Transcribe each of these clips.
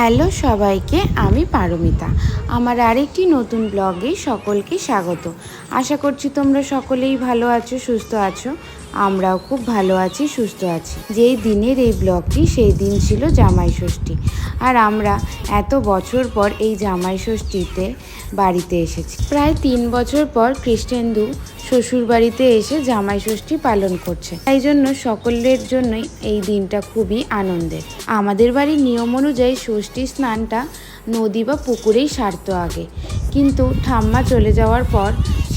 Hello সবাইকে, আমি পারমিতা। আমার আরেকটি নতুন ব্লগে সকলকে স্বাগত। আশা করছি তোমরা সকলেই ভালো আছো, সুস্থ আছো। আমরাও খুব ভালো আছি, সুস্থ আছি। যেই দিনের এই ব্লগটি, সেই দিন ছিল জামাই ষষ্ঠী। আর আমরা এত বছর পর এই জামাই ষষ্ঠীতে বাড়িতে এসেছি। প্রায় তিন বছর পর খ্রিস্টানদু শ্বশুর বাড়িতে এসে জামাই ষষ্ঠী পালন করছে। তাই জন্য সকলের জন্যই এই দিনটা খুবই আনন্দের। আমাদের বাড়ির নিয়ম অনুযায়ী ষষ্ঠী স্নানটা নদী বা পুকুরেই সারত আগে। কিন্তু ঠাম্মা চলে যাওয়ার পর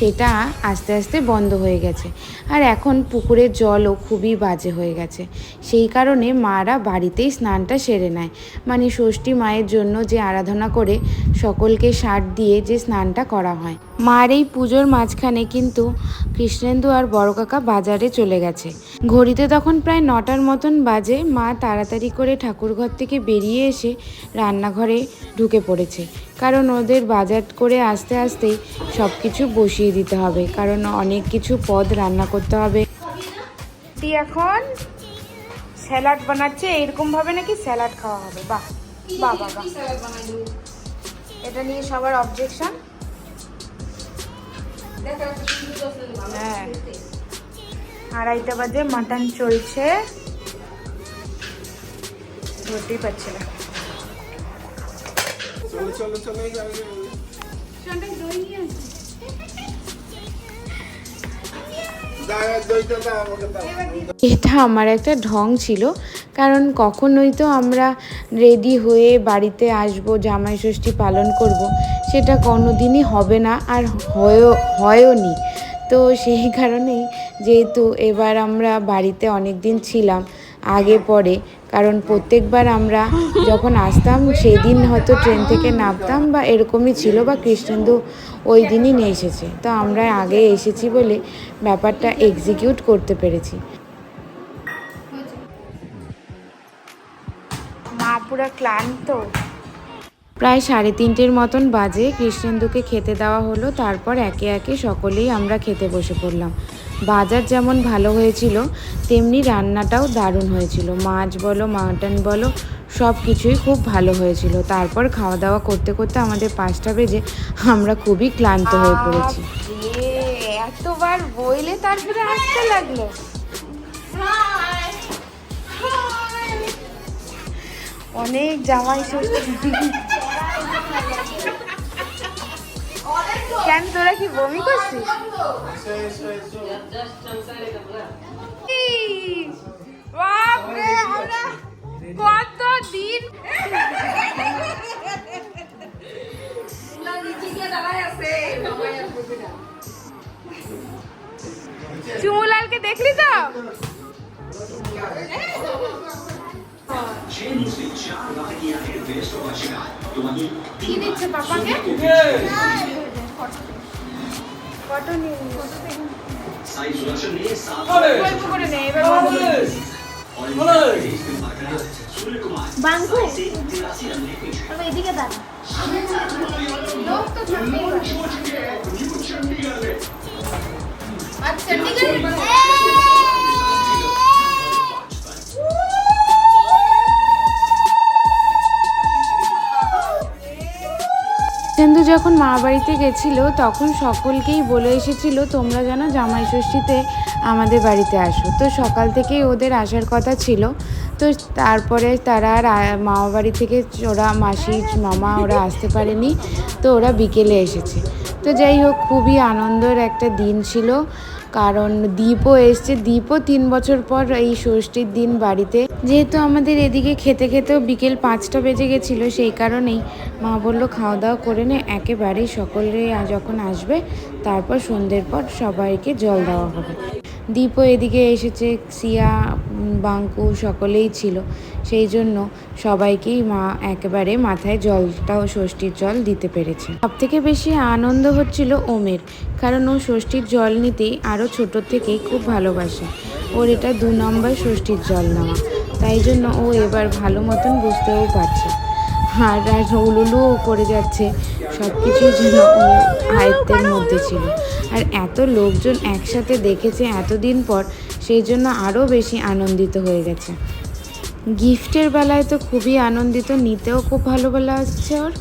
সেটা আস্তে আস্তে বন্ধ হয়ে গেছে। আর এখন পুকুরের জলও খুবই বাজে হয়ে গেছে। সেই কারণে মারা বাড়িতেই স্নানটা সেরে নেয়। মানে ষষ্ঠী মায়ের জন্য যে আরাধনা করে সকলকে সার দিয়ে যে স্নানটা করা হয়। মার এই পুজোর মাঝখানে কিন্তু কৃষ্ণেন্দু আর বড় কাকা বাজারে চলে গেছে। ঘড়িতে তখন প্রায় নটার মতন বাজে। মা তাড়াতাড়ি করে ঠাকুরঘর থেকে বেরিয়ে এসে রান্নাঘরে ঢুকে পড়েছে। কারণ ওদের বাজার করে আস্তে আসতেই সব কিছু বসিয়ে দিতে হবে। কারণ অনেক কিছু পদ রান্না করতে হবে। এখন স্যালাড বানাচ্ছে, এরকম ভাবে নাকি স্যালাড খাওয়া হবে। বাহ বাহ বাহ বাহ। এটা নিয়ে সবার অবজেকশন হ্যাঁ। আড়াইটা বাজে, মাটন চলছে। ধরতেই পারছে না। চলো চলো চলো এটা আমার একটা ঢং ছিল কারণ কখনোই তো আমরা রেডি হয়ে বাড়িতে আসব জামাই ষষ্ঠী পালন করব সেটা কোনোদিনই হবে না আর হয়ও হয়ও নি তো সেই কারণেই যেহেতু এবার আমরা বাড়িতে অনেক দিন ছিলাম আগে পরে কারণ প্রত্যেকবার আমরা যখন আসতাম সেই দিন হয়তো ট্রেন থেকে নামতাম বা এরকমই ছিল বা কৃষ্ণেন্দু ওই দিনই নিয়ে এসেছে। তো আমরা আগে এসেছি বলে ব্যাপারটা এক্সিকিউট করতে পেরেছি। মা পুরো ক্লান্ত। প্রায় সাড়ে তিনটের মতন বাজে কৃষ্ণেন্দুকে খেতে দেওয়া হলো। তারপর একে একে সকলেই আমরা খেতে বসে পড়লাম। বাজার যেমন ভালো হয়েছিল তেমনি রান্নাটাও দারুণ হয়েছিল। মাছ বলো মাটন বলো সব কিছুই খুব ভালো হয়েছিল। তারপর খাওয়া দাওয়া করতে করতে আমাদের পাঁচটা বেজে আমরা খুবই ক্লান্ত হয়ে পড়েছি। এতবার বইলে তারপরে আসতে লাগল। অনেক জামাই ষষ্ঠী কেন তোরা কি বমি করছিস? ইস, বাপরে, আমরা কত দিন চুমুলালকে দেখলি তো? কি দিচ্ছে পাপাকে কত নিয়ে গল্প করে নে এবার বাঙ্কু তবে এদিকে দাঁড়া। লোক তো থাকবেই আচ্ছা ঠিক আছে যখন মা বাড়িতে গেছিল, তখন সকলকেই বলে এসেছিল, তোমরা যেন জামাই ষষ্ঠীতে আমাদের বাড়িতে আসো। তো সকাল থেকেই ওদের আসার কথা ছিল। তো তারপরে তারা আর মামা বাড়ি থেকে ওরা মাসি, মামা ওরা আসতে পারেনি। তো ওরা বিকেলে এসেছে। তো যাই হোক, খুবই আনন্দের একটা দিন ছিল। কারণ দীপও এসছে। দীপও তিন বছর পর এই ষষ্ঠীর দিন বাড়িতে। যেহেতু আমাদের এদিকে খেতে খেতেও বিকেল পাঁচটা বেজে গেছিল, সেই কারণেই মা বলল খাওয়া দাওয়া করে নে, একেবারেই সকলে যখন আসবে, তারপর সন্ধ্যের পর সবাইকে জল দেওয়া হবে। দীপও এদিকে এসেছে, সিয়া বাঙ্কু সকলেই ছিল। সেই জন্য সবাইকেই মা একেবারে মাথায় জলটাও ষষ্ঠীর জল দিতে পেরেছে। সব থেকে বেশি আনন্দ হচ্ছিল ওমের, কারণ ও ষষ্ঠীর জল নিতেই আরও ছোটোর থেকেই খুব ভালোবাসে। ওর এটা দু নম্বর ষষ্ঠীর জল নেওয়া, তাই জন্য ও এবার ভালো মতন বুঝতেও পারছে। আর আর উলুলুও করে যাচ্ছে সব কিছুই যেন ও আয়ত্তের মধ্যে ছিল। আর এত লোকজন একসাথে দেখেছে এতদিন পর, সেই জন্য আরও বেশি আনন্দিত হয়ে গেছে। গিফটের বেলায় তো খুবই আনন্দিত, নিতেও খুব ভালো লাগছে ওর।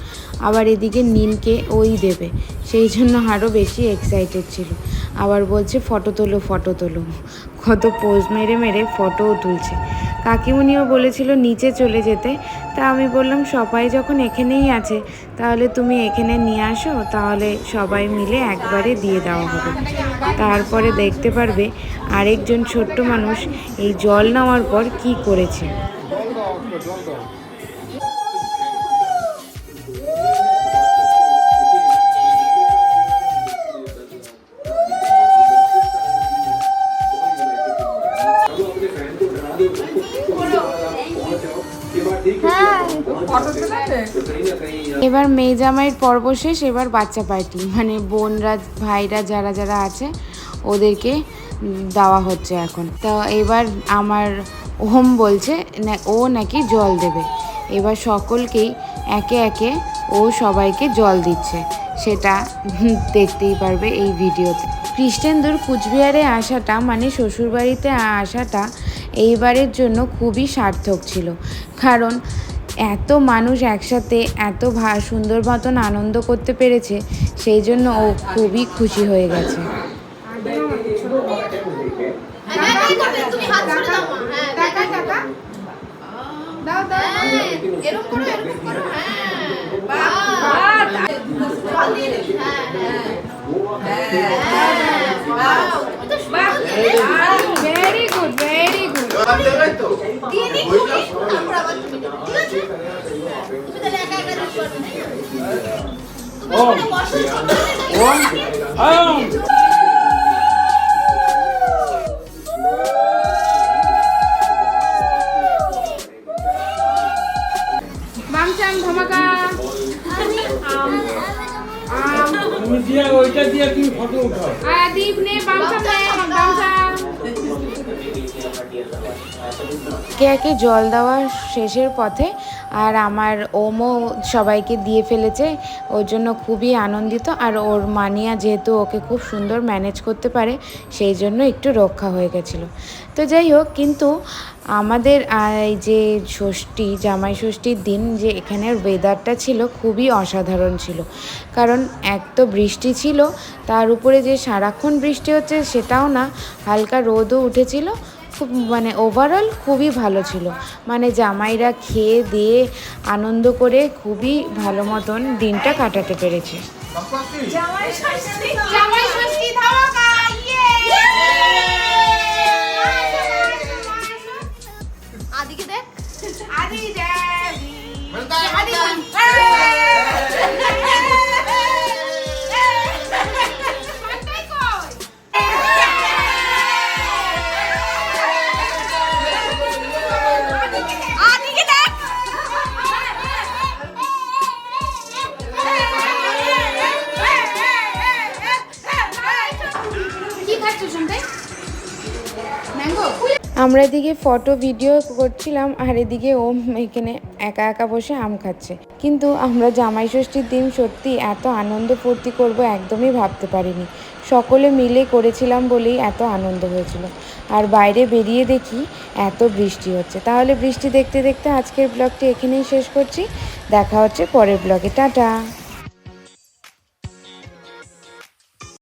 আবার এদিকে নীলকে ওই দেবে, সেই জন্য আরও বেশি এক্সাইটেড ছিল। আবার বলছে, ফটো তোলো ফটো তোলো। কত পোজ মেরে মেরে ফটোও তুলছে। কাকিমুনিও বলেছিল, নিচে চলে যেতে। তা আমি বললাম, সবাই যখন এখানেই আছে, তাহলে তুমি এখানে নিয়ে আসো, তাহলে সবাই মিলে একবারে দিয়ে দেওয়া হবে। তারপরে দেখতে পারবে আরেকজন ছোট্ট মানুষ এই জল নেওয়ার পর কি করেছে। এবার মেয়ে জামাইয়ের পর্ব শেষ, এবার বাচ্চা পার্টি। মানে বোনরা, ভাইরা যারা যারা আছে, ওদেরকে দেওয়া হচ্ছে এখন। তো এবার আমার ওম বলছে ও নাকি জল দেবে। এবার সকলকেই একে একে ও সবাইকে জল দিচ্ছে। সেটা দেখতেই পারবে এই ভিডিওতে। খ্রিস্টানদের কুচবিহারে আসাটা মানে শ্বশুরবাড়িতে আসাটা, এইবারের জন্য খুবই সার্থক ছিল। কারণ এত মানুষ একসাথে এত সুন্দর মতন আনন্দ করতে পেরেছে সেই জন্য ও খুবই খুশি হয়ে গেছে হ্যাঁ, দিয়ে দিই, একে জল দেওয়া শেষের পথে, আর আমার ওমও সবাইকে দিয়ে ফেলেছে, ওর জন্য খুবই আনন্দিত, আর ওর মানিয়া যেহেতু ওকে খুব সুন্দর ম্যানেজ করতে পারে, সেই জন্য একটু রক্ষা হয়ে গেছিল। তো যাই হোক, কিন্তু আমাদের এই যে ষষ্ঠী, জামাই ষষ্ঠীর দিন যে এখানের ওয়েদারটা ছিল খুবই অসাধারণ ছিল। কারণ এক তো বৃষ্টি ছিল, তার উপরে যে সারাক্ষণ বৃষ্টি হচ্ছে সেটাও না, হালকা রোদও উঠেছিল খুব মানে ওভারঅল খুবই ভালো ছিল। মানে জামাইরা খেয়ে দিয়ে আনন্দ করে খুবই ভালো মতন দিনটা কাটাতে পেরেছে। জামাই ষষ্ঠী ধামাকা, ইয়ে! আদিকে দেখ। আদি আদি আমরা এদিকে ফটো ভিডিও করছিলাম, আর এদিকে ওম এখানে একা একা বসে আম খাচ্ছে। কিন্তু আমরা জামাই ষষ্ঠীর দিন সত্যি এত আনন্দ ফুর্তি করব একদমই ভাবতে পারিনি। সকলে মিলে করেছিলাম বলেই এত আনন্দ হয়েছিল। আর বাইরে বেরিয়ে দেখি এত বৃষ্টি হচ্ছে। তাহলে বৃষ্টি দেখতে দেখতে আজকের ব্লগটি এখানেই শেষ করছি। দেখা হচ্ছে পরের ব্লগে টাটা!